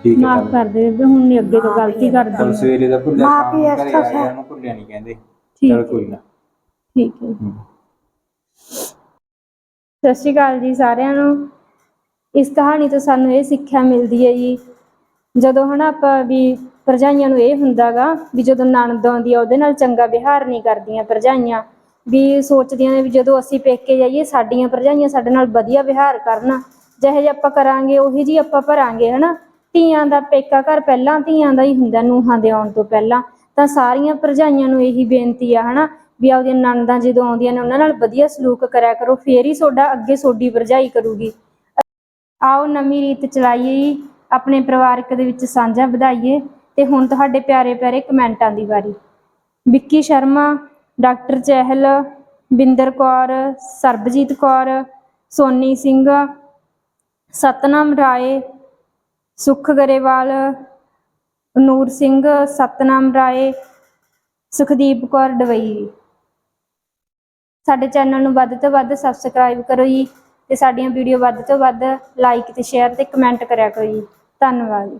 ਠੀਕ ਹੈ ਮਾਫ। ਕਰ ਦਿਓ ਵੀ ਹੁਣ ਨਹੀਂ ਅੱਗੇ ਤੋਂ ਗਲਤੀ ਕਰਦੀ ਚੱਲ ਹਾਂ। ਸਵੇਰੇ ਦਾ ਭੁੱਲਿਆ ਮਾਂ ਨੂੰ ਆ ਗਿਆ ਉਹਨੂੰ ਭੁੱਲਿਆ ਨਹੀਂ ਕਹਿੰਦੇ। ਠੀਕ ਚਲ ਹੈ। ਕੋਈ ਨਾ। ਠੀਕ ਹੈ। ਸਤਿ ਸ਼੍ਰੀ ਅਕਾਲ ਜੀ ਸਾਰਿਆਂ ਨੂੰ। ਇਸ ਕਹਾਣੀ ਤੋਂ ਸਾਨੂੰ ਇਹ ਸਿੱਖਿਆ ਮਿਲਦੀ ਹੈ ਜੀ ਜਦੋਂ ਹਨਾ ਆਪਾਂ ਵੀ ਭਰਜਾਈਆਂ ਨੂੰ ਇਹ ਹੁੰਦਾਗਾ ਵੀ ਜਦੋਂ ਨਣਦ ਆਉਂਦੀ ਆ ਉਹਦੇ ਨਾਲ ਚੰਗਾ ਵਿਹਾਰ ਨਹੀਂ ਕਰਦੀਆਂ ਭਰਜਾਈਆਂ। ਵੀ ਸੋਚਦੀਆਂ ਨੇ ਵੀ ਜਦੋਂ ਅਸੀਂ ਪੇਕੇ ਜਾਈਏ ਸਾਡੀਆਂ ਭਰਜਾਈਆਂ ਸਾਡੇ ਨਾਲ ਵਧੀਆ ਵਿਹਾਰ ਕਰਨ। ਜਿਹੇ ਜਿਹੇ ਆਪਾਂ ਕਰਾਂਗੇ ਉਹੀ ਜੀ ਆਪਾਂ ਭਰਾਂਗੇ ਹਨਾ। ਧੀਆਂ ਦਾ ਪੇਕਾ ਘਰ ਪਹਿਲਾਂ ਧੀਆਂ ਦਾ ਹੀ ਹੁੰਦਾ ਨੂਹਾਂ ਦੇ ਆਉਣ ਤੋਂ ਪਹਿਲਾਂ। ਤਾਂ ਸਾਰੀਆਂ ਭਰਜਾਈਆਂ ਨੂੰ ਇਹੀ ਬੇਨਤੀ ਆ, ਹਨਾ, ਵੀ ਆਪਦੀਆਂ ਨਣਦਾਂ ਜਦੋਂ ਆਉਂਦੀਆਂ ਨੇ ਉਹਨਾਂ ਨਾਲ ਵਧੀਆ ਸਲੂਕ ਕਰਿਆ ਕਰੋ, ਫੇਰ ਹੀ ਤੁਹਾਡਾ ਅੱਗੇ ਤੁਹਾਡੀ ਭਰਜਾਈ ਕਰੂਗੀ। ਆਓ ਨਵੀਂ ਰੀਤ ਚਲਾਈਏ ਆਪਣੇ ਪਰਿਵਾਰਕ ਦੇ ਵਿੱਚ ਸਾਂਝਾ ਵਧਾਈਏ ਤੇ ਹੁਣ ਤੁਹਾਡੇ ਪਿਆਰੇ ਪਿਆਰੇ ਕਮੈਂਟਾਂ ਦੀ ਵਾਰੀ। ਵਿੱਕੀ ਸ਼ਰਮਾ, ਡਾਕਟਰ ਚਹਿਲ, ਬਿੰਦਰ ਕੌਰ, ਸਰਬਜੀਤ ਕੌਰ, ਸੋਨੀ ਸਿੰਘ, ਸਤਨਾਮ ਰਾਏ ਸੁਖ ਗਰੇਵਾਲ, ਨੂਰ ਸਿੰਘ, ਸਤਨਾਮ ਰਾਏ, ਸੁਖਦੀਪ ਕੌਰ ਡਵਈ। ਸਾਡੇ ਚੈਨਲ ਨੂੰ ਵੱਧ ਤੋਂ ਵੱਧ ਸਬਸਕ੍ਰਾਈਬ ਕਰੋ ਜੀ ਤੇ ਸਾਡੀਆਂ ਵੀਡੀਓ ਵੱਧ ਤੋਂ ਵੱਧ ਲਾਈਕ ਤੇ ਸ਼ੇਅਰ ਤੇ ਕਮੈਂਟ ਕਰਿਆ ਕਰੋ ਜੀ। ਧੰਨਵਾਦ